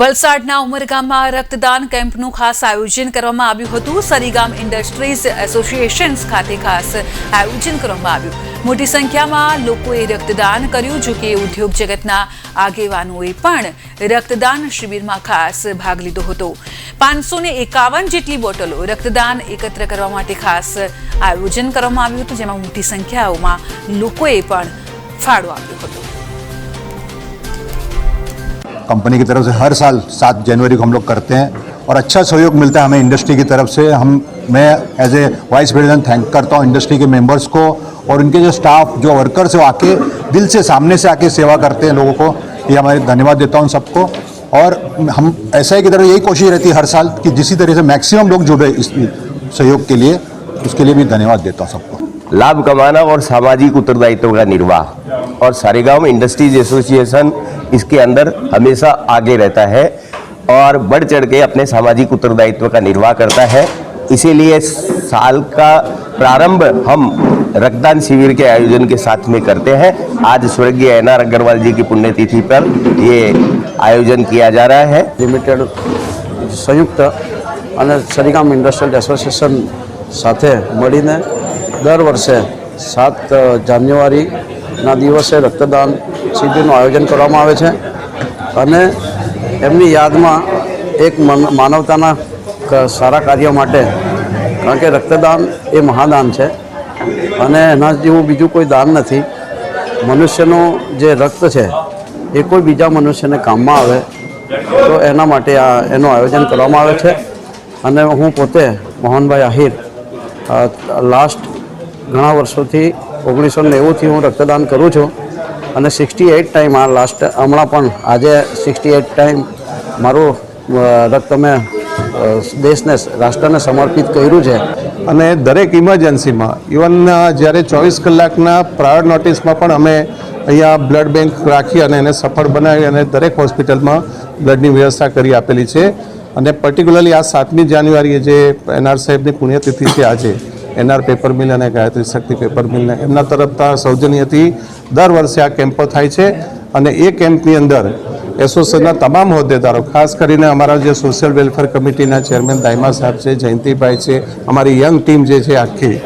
વલસાડના ઉમરગામમાં રક્તદાન કેમ્પનું ખાસ આયોજન કરવામાં આવ્યું હતું. સરીગામ ઇન્ડસ્ટ્રીઝ એસોસિએશન્સ ખાતે ખાસ આયોજન કરવામાં આવ્યું. મોટી સંખ્યામાં લોકોએ રક્તદાન કર્યું, જો કે ઉદ્યોગ જગતના આગેવાનોએ પણ રક્તદાન શિબિરમાં ખાસ ભાગ લીધો હતો. પાંચસો ને એકાવન જેટલી બોટલો રક્તદાન એકત્ર કરવા માટે ખાસ આયોજન કરવામાં આવ્યું હતું, જેમાં મોટી સંખ્યાઓમાં લોકોએ પણ ફાળો આપ્યો હતો. कंपनी की तरफ़ से हर साल सात जनवरी को हम लोग करते हैं और अच्छा सहयोग मिलता है हमें इंडस्ट्री की तरफ़ से। हम, मैं as a vice president thank करता हूँ इंडस्ट्री के मेंबर्स को और उनके जो स्टाफ जो वर्कर्स है वो आके दिल से सामने से आके सेवा करते हैं लोगों को। ये हमारे धन्यवाद देता हूँ सबको। और हम ऐसा ही की तरफ़ यही कोशिश रहती है हर साल कि जिसी तरह से मैक्सिमम लोग जुड़े इस सहयोग के लिए, उसके लिए भी धन्यवाद देता हूँ सबको। लाभ कमाना और सामाजिक उत्तरदायित्व का निर्वाह। और सारेगांव इंडस्ट्रीज एसोसिएशन इसके अंदर हमेशा आगे रहता है और बढ़ चढ़ के अपने सामाजिक उत्तरदायित्व का निर्वाह करता है इसीलिए साल का प्रारंभ हम रक्तदान शिविर के आयोजन के साथ में करते हैं आज स्वर्गीय एन आर अग्रवाल जी की पुण्यतिथि पर ये आयोजन किया जा रहा है લિમિટેડ સંયુક્ત અને સરીગામ ઇન્ડસ્ટ્રીયલ એસોસિએશન સાથે મળીને દર વર્ષે સાત જાન્યુઆરીના દિવસે રક્તદાન શિબિરનું આયોજન કરવામાં આવે છે. અને એમની યાદમાં એક મન- માનવતાના સારા કાર્ય માટે, કારણ કે રક્તદાન એ મહાદાન છે. અને એના જેવું બીજું કોઈ દાન નથી. મનુષ્યનું જે રક્ત છે, એ કોઈ બીજા મનુષ્યને કામમાં આવે, તો એના માટે આ, એનું આયોજન કરવામાં આવે છે. અને હું પોતે મોહનભાઈ આહિર લાસ્ટ ઘણા વર્ષોથી ઓગણીસો નેવુંથી હું રક્તદાન કરું છું અને સિક્સટી એઇટ ટાઈમ આ લાસ્ટ હમણાં પણ આજે સિક્સટી એઇટ ટાઈમ મારું રક્ત મેં દેશને, રાષ્ટ્રને સમર્પિત કર્યું છે. અને દરેક ઇમરજન્સીમાં ઇવન જ્યારે ચોવીસ કલાકના પ્રાયોર નોટિસમાં પણ અમે અહીંયા બ્લડ બેંક રાખી અને એને સફળ બનાવી અને દરેક હોસ્પિટલમાં બ્લડની વ્યવસ્થા કરી આપેલી છે. અને પર્ટિક્યુલરલી આ સાતમી જાન્યુઆરીએ જે એનઆર સાહેબની પુણ્યતિથિ છે આજે એનઆર પેપર મિલ અને ગાયત્રી શક્તિ પેપર મિલને એમના તરફતા સૌજન્યથી દર વર્ષે આ કેમ્પો થાય છે અને એ કેમ્પની અંદર એસોસિએશનના તમામ હોદ્દેદારો, ખાસ કરીને અમારા જે સોશિયલ વેલફેર કમિટીના ચેરમેન દાયમા સાહેબ છે, જયંતિભાઈ છે, અમારી યંગ ટીમ જે છે આખી